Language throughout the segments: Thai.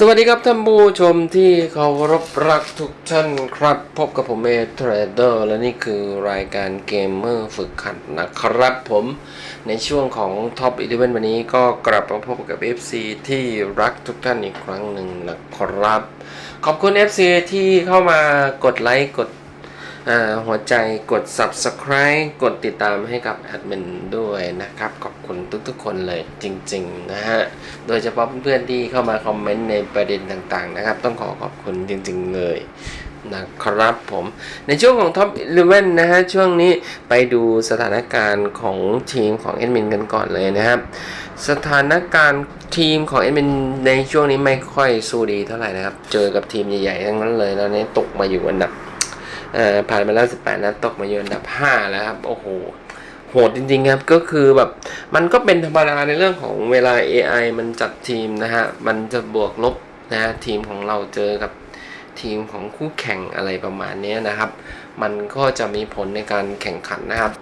สวัสดีครับท่านผู้ชมที่เคารพรักทุกท่านครับ พบกับผมเอเทรเดอร์และนี่คือรายการเกมเมอร์ฝึกขัดนะครับผมในช่วงของท็อปอีเวนต์วันนี้ก็กลับมาพบกับ FC ที่รักทุกท่านอีกครั้งหนึ่งนะครับ ขอบคุณ FC ที่เข้ามากดไลค์กด หัวใจกด subscribe กดติดตามให้กับแอดมินด้วยนะครับ ขอบคุณทุกๆคนเลยจริงๆนะฮะ โดยเฉพาะเพื่อนๆที่เข้ามาคอมเมนต์ในประเด็นต่างๆนะครับ ต้องขอขอบคุณจริงๆเลยนะครับผมในช่วงของ Top 11นะฮะ ช่วงนี้ไปดูสถานการณ์ของทีมของแอดมินกันก่อนเลยนะครับ สถานการณ์ทีมของแอดมินในช่วงนี้ไม่ค่อยสู้ดีเท่าไหร่นะครับ เจอกับทีมใหญ่ๆทั้งนั้นเลยแล้วนี้ตกมาอยู่อันดับ ผ่านมาแล้ว 18 นัดตกมาอยู่อันดับ 5 แล้วครับ โอ้โห โหดจริงๆครับ ก็คือแบบ มันก็เป็นธรรมดาในเรื่องของเวลา AI มันจัดทีมนะฮะ มันจะบวกลบนะฮะทีมของเราเจอกับทีมของคู่แข่งอะไรประมาณนี้นะครับ มันก็จะมีผลในการแข่งขันนะครับ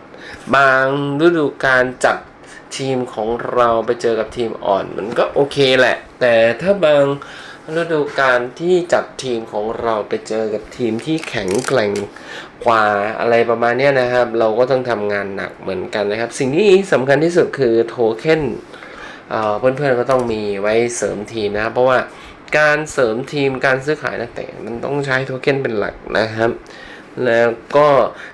บางฤดูการจัดทีมของเราไปเจอกับทีมอ่อน มันก็โอเคแหละ แต่ถ้าบาง ฤดูการที่จัดทีมของเราไปเจอกับทีมที่แข็งแกร่งกว่าอะไรประมาณนี้นะครับ เราก็ต้องทำงานหนักเหมือนกันนะครับ สิ่งที่สำคัญที่สุดคือโทเค็นเพื่อนๆก็ต้องมีไว้เสริมทีมนะครับ เพราะว่าการเสริมทีมการซื้อขายนักเตะมันต้องใช้โทเค็นเป็นหลักนะครับ แล้วก็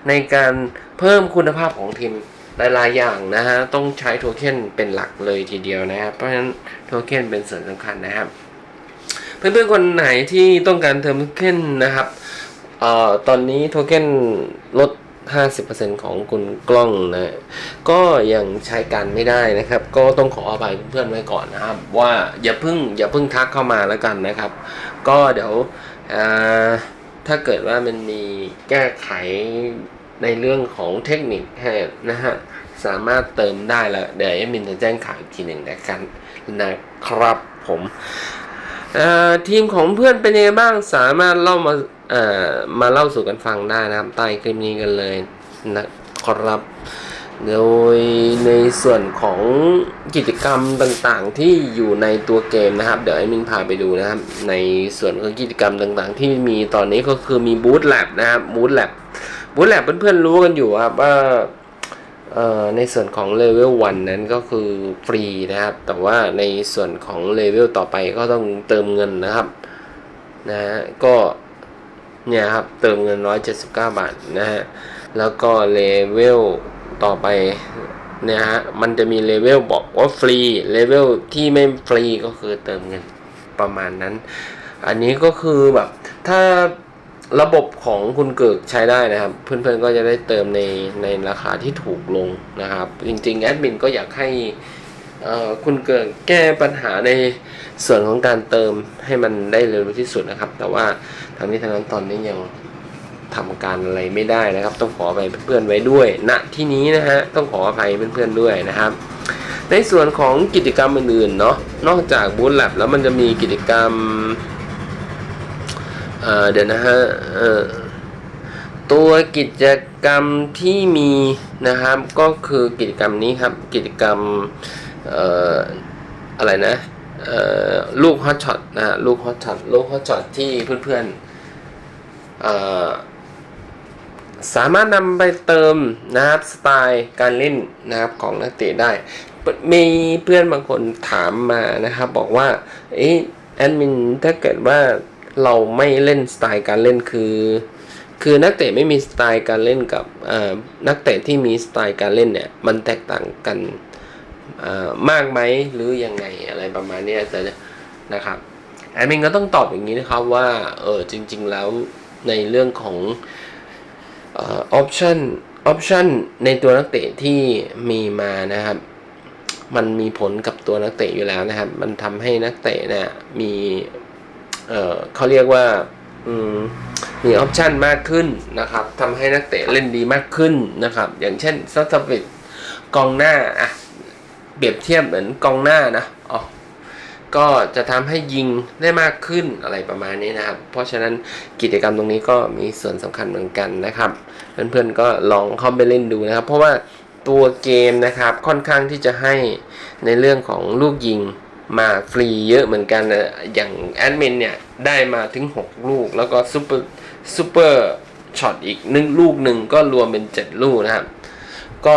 ในการเพิ่มคุณภาพของทีมหลายๆอย่างนะฮะต้องใช้โทเค็นเป็นหลักเลยทีเดียวนะครับ เพราะฉะนั้นโทเค็นเป็นส่วนสำคัญนะครับ เพื่อนๆคนไหนที่ต้องการเทอมโทเคนนะครับเอ่อตอนนี้โทเค็นลด 50%ของคุณกล้องนะก็ยังใช้การไม่ได้นะครับ ก็ต้องขออภัยเพื่อนๆไว้ก่อนนะครับ ว่าอย่าเพิ่งอย่าเพิ่งทักเข้ามาแล้วกันนะครับ ก็เดี๋ยวถ้าเกิดว่ามันมีแก้ไขในเรื่องของเทคนิคให้นะฮะสามารถเติมได้แล้วเดี๋ยวเอมินจะแจ้งข่าวอีกทีหนึ่งนะครับนะครับผม ทีมของเพื่อนเป็นยังไงบ้างสามารถเล่ามาเอ่อมาเล่าสู่กันฟังได้นะครับใต้คลิปนี้กันเลยนะครับ โดยในส่วนของกิจกรรมต่างๆ ที่อยู่ในตัวเกมนะครับ เดี๋ยวไอ้มินพาไปดูนะครับ ในส่วนของกิจกรรมต่างๆ ที่มีตอนนี้ก็คือมีบูธแลบนะครับบูธแลบบูธแลบเพื่อนๆรู้กันอยู่ครับว่า ในส่วนของเลเวล1นั้นก็คือฟรีนะครับ แต่ว่าในส่วนของเลเวลต่อไปก็ต้องเติมเงินนะครับนะฮะก็เนี่ยครับเติมเงิน 179 บาทนะฮะแล้วก็เลเวลต่อไปเนี่ยฮะมันจะมีเลเวลบอกว่าฟรีเลเวลที่ไม่ฟรีก็คือเติมเงินประมาณนั้น อันนี้ก็คือแบบถ้า ระบบของคุณเกิกใช้ได้นะครับ เพื่อนๆก็จะได้เติมในในราคาที่ถูกลงนะครับ จริงๆแอดมินก็อยากให้คุณเกิกแก้ปัญหาในส่วนของการเติมให้มันได้เร็วที่สุดนะครับ แต่ว่าทางนี้ทางนั้นตอนนี้ยังทำการอะไรไม่ได้นะครับ ต้องขออภัยเพื่อนๆไว้ด้วยณที่นี้นะฮะต้องขออภัยเพื่อนๆด้วยนะครับ ในส่วนของกิจกรรมอื่นๆเนาะนอกจากบูธแลบแล้วมันจะมีกิจกรรม เดี๋ยวนะฮะตัวกิจกรรมที่มีนะครับก็คือกิจกรรมนี้ครับกิจกรรมออะไรนะลูกฮอตช็อตนะฮะลูกฮอตช็อตลูกฮอตช็อตที่เพื่อนๆสามารถนำไปเติมนะครับสไตล์การเล่นนะครับของนักเตะได้ มีเพื่อนบางคนถามมานะครับบอกว่าเอ๊ะแอดมินถ้าเกิดว่า เราไม่เล่นสไตล์การเล่นคือ คือนักเตะไม่มีสไตล์การเล่นกับนักเตะที่มีสไตล์การเล่นเนี่ยมันแตกต่างกันมากไหมหรือยังไงอะไรประมาณนี้แต่นะครับแอดมินก็ต้องตอบอย่างนี้นะครับว่าเออจริง ๆ แล้วในเรื่องของออปชันออปชันในตัวนักเตะที่มีมานะครับ มันมีผลกับตัวนักเตะอยู่แล้วนะครับ มันทำให้นักเตะเนี่ยมี เเขาเรียกว่ามมีออปชันมากขึ้นนะครับทำให้นักเตะเล่นดีมากขึ้นนะครับ อย่างเช่นซัตตวิดกองหน้าอะเปรียบเทียบเหมือนกองหน้านะอ๋อก็จะทำให้ยิงได้มากขึ้นอะไรประมาณนี้นะครับ เพราะฉะนั้นกิจกรรมตรงนี้ก็มีส่วนสำคัญเหมือนกันนะครับ เพื่อนๆก็ลองเข้าไปเล่นดูนะครับ เพราะว่าตัวเกมนะครับค่อนข้างที่จะให้ในเรื่องของลูกยิง มาฟรีเยอะเหมือนกันนะอย่างแอดมินเนี่ย ได้มาถึง 6 ลูก แล้วก็ซูเปอร์ซูเปอร์ช็อตอีกหนึ่งลูกหนึ่งก็รวมเป็น 7 ลูกนะครับ ก็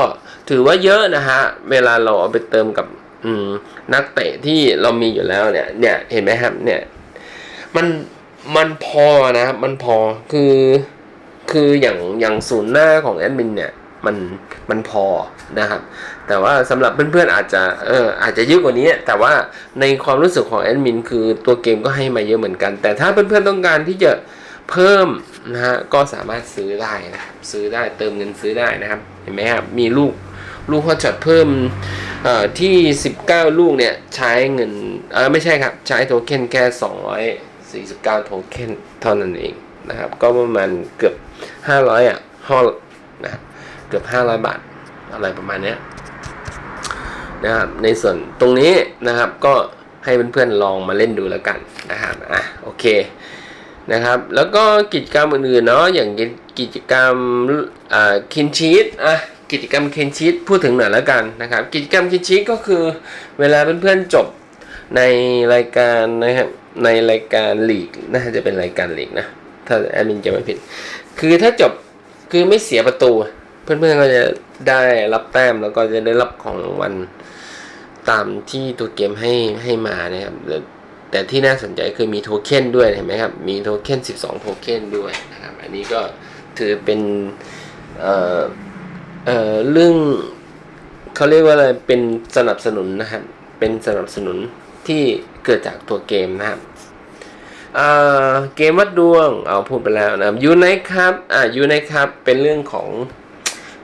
ถือว่าเยอะนะฮะ เวลาเราเอาไปเติมกับนักเตะที่เรามีอยู่แล้วเนี่ย เนี่ยเห็นไหมครับ เนี่ย มันมันพอนะครับ มันพอคือ คืออย่างอย่างศูนย์หน้าของแอดมินเนี่ย มันมันพอนะครับ แต่ว่าสำหรับเพื่อนๆอาจจะเอออาจจะเยอะกว่านี้ แต่ว่าในความรู้สึกของแอดมินคือตัวเกมก็ให้มาเยอะเหมือนกัน แต่ถ้าเพื่อนๆต้องการที่จะเพิ่มนะฮะก็สามารถซื้อได้นะครับ ซื้อได้เติมเงินซื้อได้นะครับ เห็นไหมครับมีลูกลูกฮอตช็อตเพิ่มอ่อที่ 19 ลูกเนี่ยใช้เงินเออไม่ใช่ครับ ใช้โทเค็นแค่ 249 โทเค็นเท่านั้นเองนะครับ ก็ประมาณเกือบ 500 อะห้อนะครับ เกือบ 500 บาทอะไรประมาณนี้นะครับในส่วนตรงนี้นะครับก็ให้เพื่อนๆลองมาเล่นดูแล้วกันนะครับอะโอเคนะครับ แล้วก็กิจกรรมอื่นๆเนาะอย่างกิจกรรมอ่าคินชีตอะกิจกรรมเคนชีตพูดถึงหน่อยแล้วกันนะครับ กิจกรรมเคนชีตก็คือเวลาเพื่อนๆจบในรายการนะครับในรายการลีกน่าจะเป็นรายการลีกนะถ้าแอดมินจะไม่ผิด คือถ้าจบคือไม่เสียประตู เพื่อนๆก็จะได้รับแต้มแล้วก็จะได้รับของรางวัลตามที่ตัวเกมให้ให้มานะครับแต่ที่น่าสนใจคือมีโทเค็นด้วยเห็นไหมครับ มีโทเค็น12 โทเค็นด้วยนะครับ อันนี้ก็ถือเป็นเอ่อเอ่อเรื่องเขาเรียกว่าอะไร เป็นสนับสนุนนะครับ เป็นสนับสนุนที่เกิดจากตัวเกมนะครับเกมวัดดวง เอาพูดไปแล้วนะครับยูไนครับ อ่ายูไนครับ เป็นเรื่องของ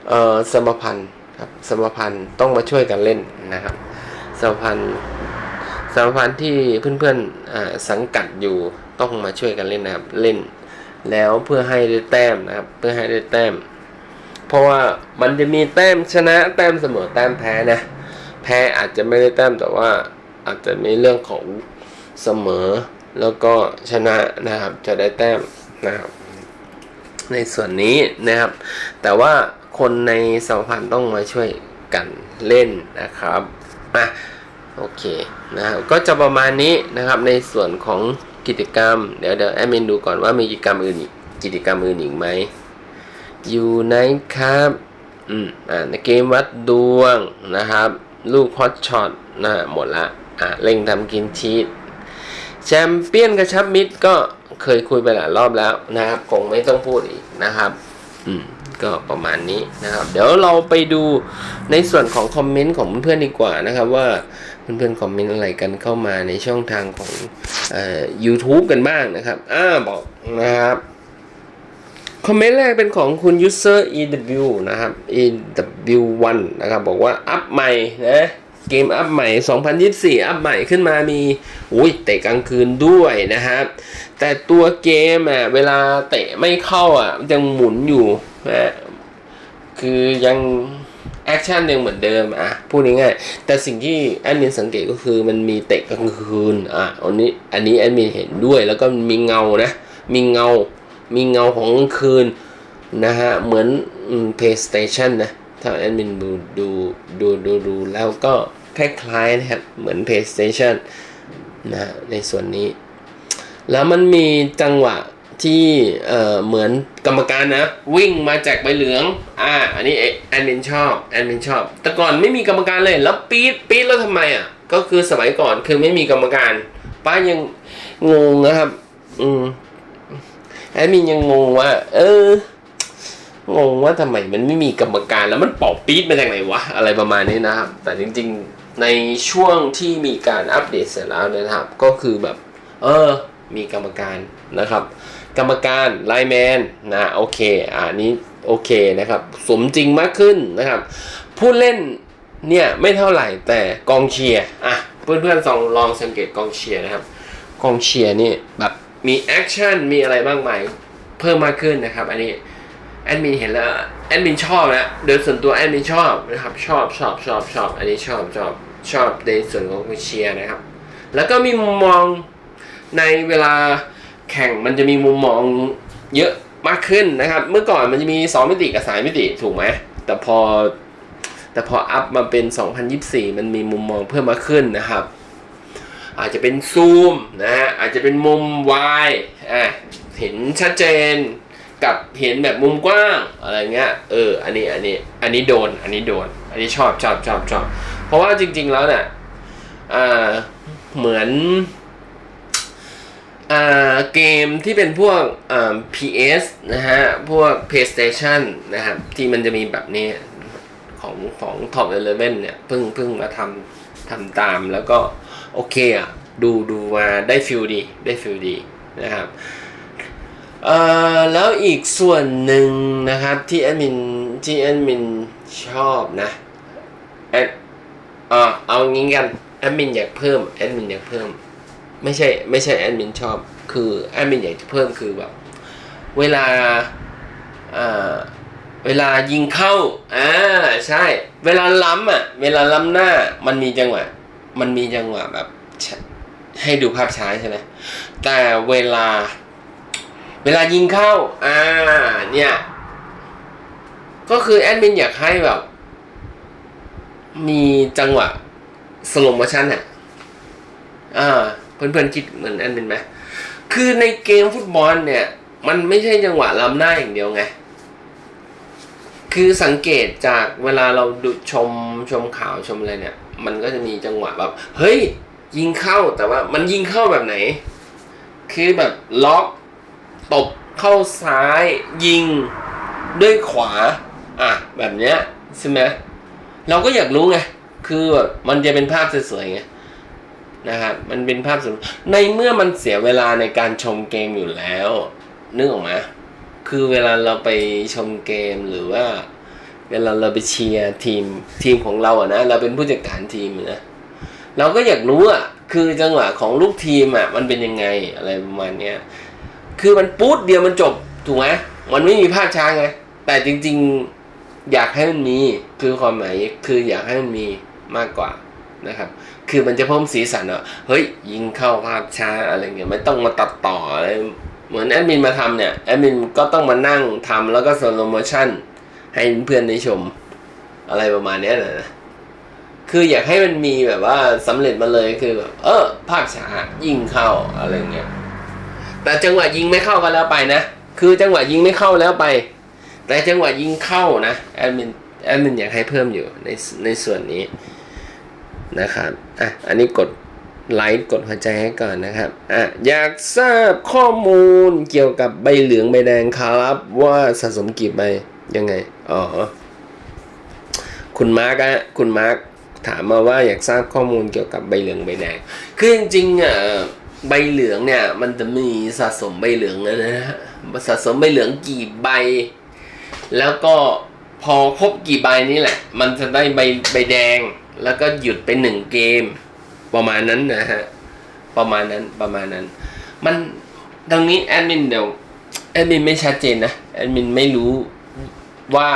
เอ่อสมพันธ์ครับสมพันธ์ต้องมาช่วยกันเล่นนะครับ สมพันธ์สมพันธ์ที่เพื่อนๆสังกัดอยู่ต้องมาช่วยกันเล่นนะครับเล่น แล้วเพื่อให้ได้แต้มนะครับ เพื่อให้ได้แต้ม เพราะว่ามันจะมีแต้มชนะแต้มเสมอแต้มแพ้นะแพ้อาจจะไม่ได้แต้มแต่ว่าอาจจะมีเรื่องของเสมอแล้วก็ชนะนะครับจะได้แต้มนะครับ ในส่วนนี้นะครับ แต่ว่า คนในสมพันธ์ต้องมาช่วยกันเล่นนะครับอะโอเคนะครับก็จะประมาณนี้นะครับในส่วนของกิจกรรม เดี๋ยวเดี๋ยวแอดมินดูก่อนว่ามีกิจกรรมอื่นอีกกิจกรรมอื่นอีกไหมอยู่ไหนครับอืมอ่าในเกมวัดดวงนะครับ ลูกฮอตช็อตนะหมดละอะเร่งทำกินชีสแชมเปี้ยนกระชับมิตรก็เคยคุยไปหลายรอบแล้วนะครับ คงไม่ต้องพูดอีกนะครับ อืม ก็ประมาณนี้นะครับ เดี๋ยวเราไปดูในส่วนของคอมเมนต์ของเพื่อนๆดีกว่านะครับ ว่าเพื่อนๆคอมเมนต์อะไรกันเข้ามาในช่องทางของเอ่อ YouTube กันบ้างนะครับอ่าบอกนะครับคอมเมนต์แรกเป็นของคุณ user ew นะครับ ew1 นะครับ บอกว่า อัพใหม่นะเกมอัพใหม่ 2024 อัพใหม่ขึ้นมามีอุ้ยเตะกลางคืนด้วยนะครับ แต่ตัวเกมอะเวลาเตะไม่เข้าอะมันยังหมุนอยู่ คือยังแอคชั่นยังเหมือนเดิมอะพูดง่ายๆแต่สิ่งที่แอดมินสังเกตก็คือมันมีเตะกลางคืนอะอันนี้อันนี้แอดมินเห็นด้วยแล้วก็มีเงานะ มีเงา มีเงาของกลางคืนนะฮะเหมือนอืม PlayStation นะถ้าแอดมินดูดูดูดูดูแล้วก็คล้ายๆนะครับเหมือน PlayStation นะฮะในส่วนนี้ แล้วมันมีจังหวะ ที่เอ่อเหมือนกรรมการนะ วิ่งมาแจกใบเหลือง อ่า อันนี้แอดมินชอบแอดมินชอบ แต่ก่อนไม่มีกรรมการเลยแล้วปี๊ดปี๊ดแล้วทำไมอะก็คือสมัยก่อนคือไม่มีกรรมการ ป้ายังงงนะครับ อืมแอดมินยังงงว่า เอองงว่าทำไมมันไม่มีกรรมการแล้วมันเป่าปี๊ดมาจากไหนวะอะไรประมาณนี้นะครับ แต่จริง ๆในช่วงที่มีการอัปเดตเสร็จแล้วนะครับ ก็คือแบบ เออ มีกรรมการนะครับ กรรมการไลแมนนะโอเคอ่านี้โอเคนะครับ สมจริงมากขึ้นนะครับ ผู้เล่นเนี่ยไม่เท่าไหร่แต่กองเชียร์อะเพื่อนๆลองลองสังเกตกองเชียร์นะครับ กองเชียร์นี่แบบมีแอคชั่นมีอะไรบ้างไหมเพิ่มมากขึ้นนะครับ อันนี้แอดมินเห็นแล้วแอดมินชอบนะโดยส่วนตัวแอดมินชอบนะครับชอบชอบชอบชอบอันนี้ชอบชอบชอบในส่วนของกองเชียร์นะครับ แล้วก็มีมุมมองในเวลา แข่งมันจะมีมุมมองเยอะมากขึ้นนะครับ เมื่อก่อนมันจะมี 2 มิติกับ3มิติถูกไหมแต่พอแต่พออัพมาเป็น 2024 มันมีมุมมองเพิ่มมากขึ้นนะครับ อาจจะเป็นซูมนะฮะอาจจะเป็นมุมวายอะเห็นชัดเจนกับเห็นแบบมุมกว้างอะไรเงี้ยเอออันนี้อันนี้อันนี้โดนอันนี้โดน อันนี้ชอบชอบชอบชอบเพราะว่าจริง ๆแล้วเนี่ยอ่าเหมือน เกมที่เป็นพวก PS นะฮะ พวก PlayStation นะครับ ที่มันจะมีแบบนี้ของของ Top 11เนี่ยเพิ่งเพิ่งมาทำทำตามแล้วก็โอเคอะ ดูดูมาได้ฟิลดี ได้ฟิลดีนะครับแล้วอีกส่วนหนึ่งนะครับที่แอดมินที่แอดมินชอบนะแอดอ่าเอางี้กันแอดมินอยากเพิ่มแอดมินอยากเพิ่ม ไม่ใช่ไม่ใช่แอดมินชอบ คือแอดมินอยากจะเพิ่มคือแบบ เวลาอ่าเวลายิงเข้าอ่าใช่ เวลาล้ำอะ เวลาล้ำหน้ามันมีจังหวะ มันมีจังหวะแบบ ให้ดูภาพช้าใช่ไหมแต่เวลา เวลายิงเข้า อ่า เนี่ย ก็คือแอดมินอยากให้แบบ มีจังหวะสโลโมชั่นอะ อ่า เพื่อนๆคิดเหมือนแอดมินไหมคือในเกมฟุตบอลเนี่ย มันไม่ใช่จังหวะล้ำหน้าอย่างเดียวไง คือสังเกตจากเวลาเราดูชมชมข่าวชมอะไรเนี่ย มันก็จะมีจังหวะแบบ เฮ้ย ยิงเข้าแต่ว่ามันยิงเข้าแบบไหน คือแบบล็อกตบเข้าซ้ายยิงด้วยขวา อะ แบบเนี้ยใช่ไหมเราก็อยากรู้ไง คือแบบมันจะเป็นภาพสวยๆไง นะครับมันเป็นภาพสวยในเมื่อมันเสียเวลาในการชมเกมอยู่แล้วนึกออกไหมคือเวลาเราไปชมเกมหรือว่า เวลาเราไปเชียร์ทีมทีมของเราอะนะเราเป็นผู้จัดการทีมนะเราก็อยากรู้อะคือจังหวะของลูกทีมอะมันเป็นยังไงอะไรประมาณเนี้ยคือมันปุ๊ดเดียวมันจบถูกไหมมันไม่มีภาพช้าไงแต่จริง ๆ อยากให้มันมีคือความหมายคืออยากให้มันมีมากกว่า นะครับ คือมันจะเพิ่มสีสันอะเฮ้ยยิงเข้าภาพช้าอะไรเงี้ยไม่ต้องมาตัดต่ออะไรเหมือนแอดมินมาทำเนี่ยแอดมินก็ต้องมานั่งทำแล้วก็สโลโมชั่นให้เพื่อนได้ชมอะไรประมาณเนี้ยนะคืออยากให้มันมีแบบว่าสำเร็จมาเลยคือแบบเออ ภาพช้ายิงเข้าอะไรเงี้ยแต่จังหวะยิงไม่เข้าก็แล้วไปนะ คือจังหวะยิงไม่เข้าแล้วไป แต่จังหวะยิงเข้านะแอดมินแอดมินอยากให้เพิ่มอยู่ในในส่วนนี้ นะครับอะอันนี้กดไลค์กดหัวใจให้ก่อนนะครับอะอยากทราบข้อมูลเกี่ยวกับใบเหลืองใบแดงครับว่าสะสมกี่ใบยังไงอ๋อคุณมาร์กอะคุณมาร์กถามมาว่าอยากทราบข้อมูลเกี่ยวกับใบเหลืองใบแดงคือจริงๆอะใบเหลืองเนี่ยมันจะมีสะสมใบเหลืองนะฮะสะสมใบเหลืองกี่ใบ แล้วก็พอครบกี่ใบนี่แหละ มันจะได้ใบใบแดง แล้วก็หยุดไปหนึ่งเกม ประมาณนั้นนะฮะ ประมาณนั้นประมาณนั้น มันตรงนี้แอดมินเดี๋ยวแอดมินไม่ชัดเจนนะแอดมินไม่รู้ว่า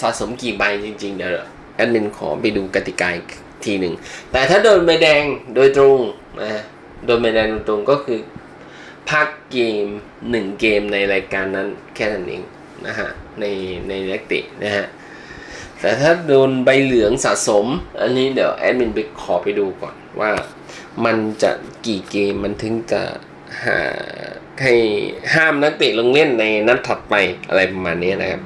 สะสมกี่ใบจริงๆ เดี๋ยวแอดมินขอไปดูกติกาอีกทีหนึ่ง แต่ถ้าโดนใบแดงโดยตรงนะโดนใบแดงโดยตรงก็คือพักเกมหนึ่งเกมในรายการนั้นแค่นั้นเองนะฮะในในเล็กตินะฮะ แต่ถ้าโดนใบเหลืองสะสม อันนี้เดี๋ยวแอดมินไปขอไปดูก่อนว่ามันจะกี่เกมมันถึงจะหาให้ห้ามนักเตะลงเล่นในนัดถัดไปอะไรประมาณนี้นะครับ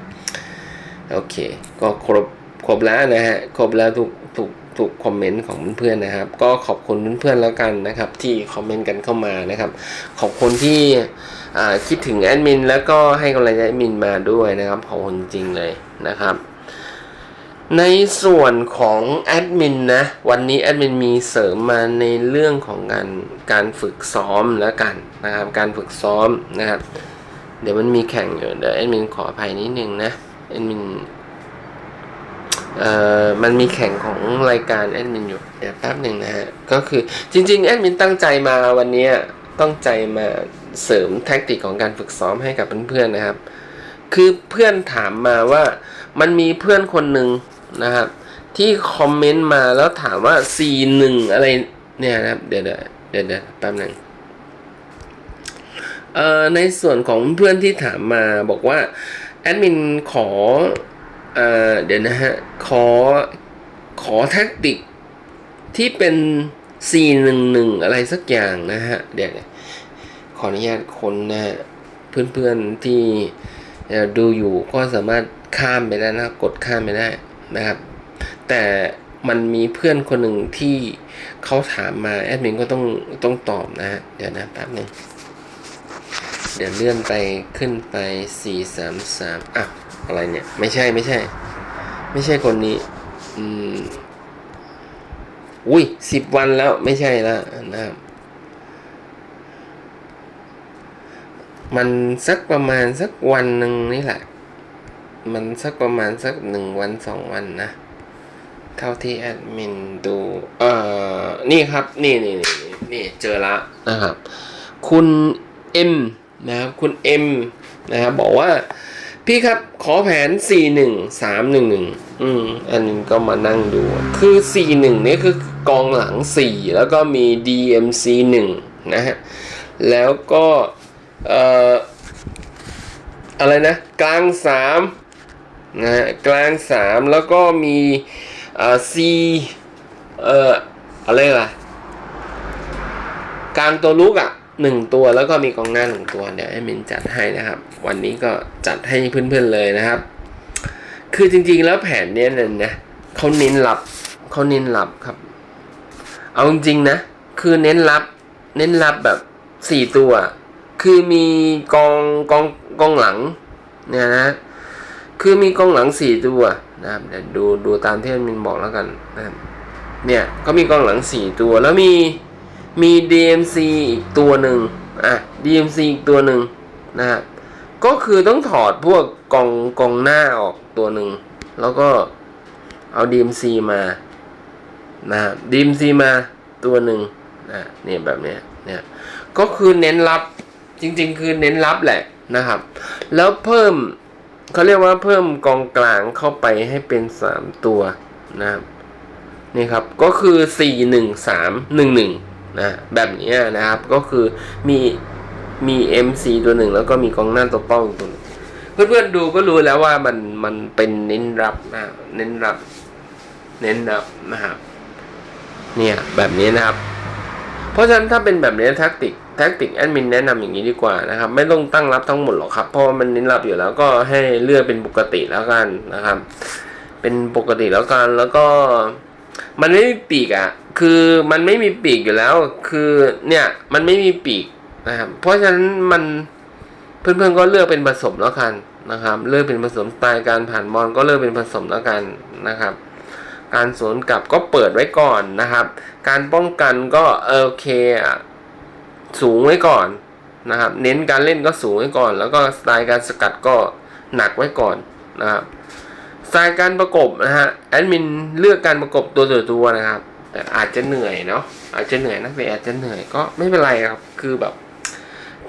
โอเค ก็ครบครบแล้วนะฮะครบแล้วทุกทุกทุกคอมเมนต์ของเพื่อนๆนะครับ ก็ขอบคุณเพื่อนๆแล้วกันนะครับ ที่คอมเมนต์กันเข้ามานะครับ ขอบคุณที่คิดถึงแอดมินแล้วก็ให้กำลังใจแอดมินมาด้วยนะครับขอบคุณจริงเลยนะครับ ในส่วนของแอดมินนะวันนี้แอดมินมีเสริมมาในเรื่องของการการฝึกซ้อมแล้วกันนะครับ การฝึกซ้อมนะครับ เดี๋ยวมันมีแข่งอยู่เดี๋ยวแอดมินขออภัยนิดนึงนะแอดมินเอ่อมันมีแข่งของรายการแอดมินอยู่เดี๋ยวแป๊บหนึ่งนะฮะก็คือจริงๆแอดมินตั้งใจมาวันนี้ตั้งใจมาเสริมแท็กติกของการฝึกซ้อมให้กับเพื่อนๆนะครับ คือเพื่อนถามมาว่ามันมีเพื่อนคนหนึ่ง นะครับ ที่คอมเมนต์มาแล้วถามว่า C1 อะไรเนี่ยนะครับ เดี๋ยวเดี๋ยวเดี๋ยวแป๊บหนึงเอ่อในส่วนของเพื่อนที่ถามมาบอกว่าแอดมินขอเอ่อเดี๋ยวนะฮะ ขอขอแท็กติกที่เป็นสี่หนึ่งหนึ่งอะไรสักอย่างนะฮะ เดี๋ยวขออนุญาตคนนะฮะเพื่อนๆที่ดูอยู่ก็สามารถข้ามไปได้นะกดข้ามไปได้ นะครับ แต่มันมีเพื่อนคนหนึ่งที่เขาถามมาแอดมินก็ต้องต้องตอบนะฮะเดี๋ยวนะแป๊บหนึงเดี๋ยวเลื่อนไปขึ้นไปสี่สามสามอะอะไรเนี่ย ไม่ใช่ไม่ใช่ ไม่ใช่คนนี้ อืมอุ้ยสิบวันแล้วไม่ใช่แล้วนะครับ มันสักประมาณสักวันหนึ่งนี่แหละ มันสักประมาณสักหนึ่งวันสองวันนะ เท่าที่แอดมินดู เอ่อ นี่ครับ นี่นี่นี่นี่เจอละนะครับ คุณเอ็มนะครับคุณเอ็มนะครับบอกว่า พี่ครับขอแผน 4 1 3 1 1 อืมอันนี้ก็มานั่งดู คือ 4 1 นี่คือกองหลัง 4 แล้วก็มี DMC 1 นะฮะ แล้วก็ เอ่อ อะไรนะ กลาง 3 นะฮะกลาง 3 แล้วก็มีเอ่อ C เอ่ออะไรล่ะกลางตัวลุกอะหนึ่งตัวแล้วก็มีกองหน้าหนึ่งตัวเดี๋ยวให้มินจัดให้นะครับ วันนี้ก็จัดให้เพื่อนๆเลยนะครับ คือจริงๆแล้วแผนเนี้ยเนี่ยนะเขาเน้นรับเขาเน้นรับครับ เอาจริงๆนะ คือเน้นรับ เน้นรับแบบสี่ตัว คือมีกองกองกองหลังเนี่ยนะ คือมีกองหลังสี่ตัวนะครับเดี๋ยวดูดูตามที่มินบอกแล้วกันนะครับเนี่ยเขามีกองหลังสี่ตัวแล้วมีมี DMC อีกตัวหนึ่งอะ DMC อีกตัวหนึ่งนะฮะก็คือต้องถอดพวกกองกองหน้าออกตัวหนึ่งแล้วก็เอา DMC มานะฮะ DMC มาตัวหนึ่งนะเนี่ยแบบเนี้ยเนี่ยก็คือเน้นรับจริงๆ คือเน้นรับแหละนะครับ แล้วเพิ่ม เขาเรียกว่าเพิ่มกองกลางเข้าไปให้เป็นสามตัวนะครับนี่ครับก็คือ 4 1 3 1 1นะแบบนี้นะครับก็คือมีมี MC ตัวหนึ่งแล้วก็มีกองหน้าตัวเป้าอีกตัวนึงเพื่อนๆดูก็รู้แล้วว่ามันมันเป็นเน้นรับนะเน้นรับ เน้นรับนะครับเนี่ยแบบนี้นะครับ เพราะฉะนั้นถ้าเป็นแบบนี้แท็กติก แท็กติกแอดมินแนะนำอย่างนี้ดีกว่านะครับ ไม่ต้องตั้งรับทั้งหมดหรอกครับ เพราะว่ามันเน้นรับอยู่แล้วก็ให้เลือกเป็นปกติแล้วกันนะครับ เป็นปกติแล้วกันแล้วก็ มันไม่มีปีกอะ่ะ คือมันไม่มีปีกอยู่แล้ว คือเนี่ยมันไม่มีปีกนะครับ เพราะฉะนั้นมันเพื่อนๆก็เลือกเป็นผสมแล้วกันนะครับ เลือกเป็นผสมสไตล์การผ่านบอลก็เลือกเป็นผสมแล้วกันนะครับการสวนกลับก็เปิดไว้ก่อนนะครับ การป้องกันก็โอเคอะ สูงไว้ก่อนนะครับ เน้นการเล่นก็สูงไว้ก่อน แล้วก็สไตล์การสกัดก็หนักไว้ก่อนนะครับสายการประกบนะฮะแอดมินเลือกการประกบตัวต่อตัวนะครับแต่อาจจะเหนื่อยเนาะอาจจะเหนื่อยนักเตะอาจจะเหนื่อยก็ไม่เป็นไรครับคือแบบ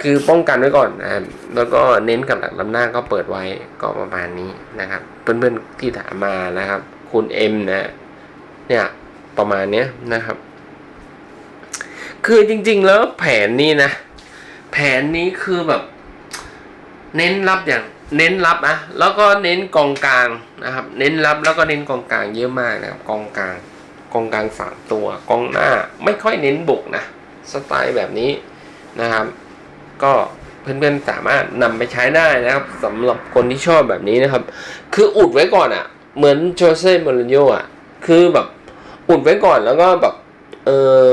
คือป้องกันไว้ก่อนนะครับแล้วก็เน้นกับหลักลำหน้าก็เปิดไว้ก็ประมาณนี้นะครับ เพื่อนๆที่ถามมานะครับ คุณเอ็มนะเนี่ยประมาณเนี้ยนะครับ คือจริง ๆ แล้วแผนนี้นะ แผนนี้คือแบบ เน้นรับอย่างเน้นรับนะแล้วก็เน้นกองกลางนะครับ เน้นรับแล้วก็เน้นกองกลางเยอะมากนะครับกองกลางกองกลางสามตัวกองหน้าไม่ค่อยเน้นบุกนะสไตล์แบบนี้นะครับ ก็เพื่อนๆสามารถนำไปใช้ได้นะครับสำหรับคนที่ชอบแบบนี้นะครับ คืออุดไว้ก่อนอะ่ะ เหมือนโจเซ่โมรินโญ่อะ คือแบบอุดไว้ก่อนแล้วก็แบบ เออ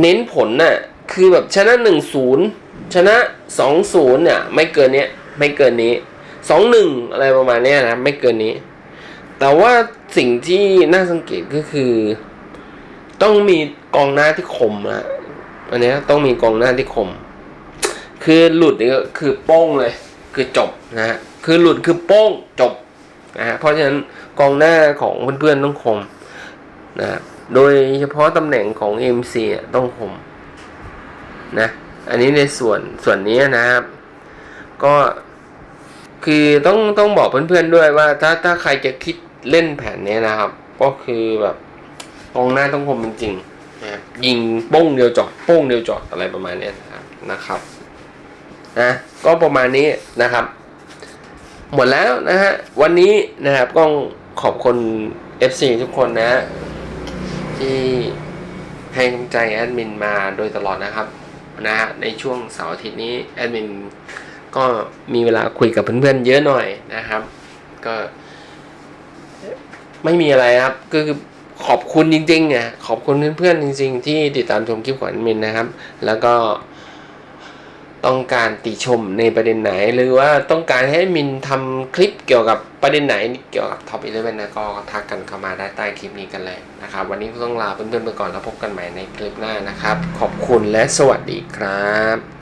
เน้นผลน่ะคือแบบชนะหนึ่งศูนย์ชนะสองศูนย์เนี่ย ไม่เกินเนี้ยไม่เกินนี้สองหนึ่งอะไรประมาณเนี้ยนะไม่เกินนี้ แต่ว่าสิ่งที่น่าสังเกตก็คือ ต้องมีกองหน้าที่คมนะอันนี้ต้องมีกองหน้าที่คม คือหลุดนี่ก็คือโป้งเลย คือจบนะฮะคือหลุดคือโป้งจบนะฮะเพราะฉะนั้นกองหน้าของเพื่อนๆต้องคมนะฮะ โดยเฉพาะตำแหน่งของ MC อะต้องคมนะ อันนี้ในส่วนส่วนนี้นะครับ ก็คือต้องต้องบอกเพื่อนๆด้วยว่า ถ้าถ้าใครจะคิดเล่นแผนนี้นะครับ ก็คือแบบกองหน้าต้องคมจริงๆนะครับยิงโป้งเดียวจอดโป้งเดียวจอดอะไรประมาณนี้นะครับนะครับนะก็ประมาณนี้นะครับ หมดแล้วนะฮะวันนี้นะครับก็ขอบคุณ FC ทุกคนนะ ที่ให้กำลังใจแอดมินมาโดยตลอดนะครับนะฮะในช่วงเสาร์อาทิตย์นี้แอดมินก็มีเวลาคุยกับเพื่อนๆเยอะหน่อยนะครับ ก็ ไม่มีอะไรครับ ก็คือขอบคุณจริงๆอะขอบคุณเพื่อนๆจริง ๆ ที่ติดตามชมคลิปของแอดมินนะครับ แล้วก็ ต้องการติชมในประเด็นไหน หรือว่าต้องการให้มินทำคลิปเกี่ยวกับประเด็นไหนเกี่ยวกับท็อปอีเลฟเว่นนะก็ทักกันเข้ามาได้ใต้คลิปนี้กันเลยนะครับ วันนี้ต้องลาเพื่อนๆไปก่อนแล้วพบกันใหม่ในคลิปหน้านะครับ ขอบคุณและสวัสดีครับ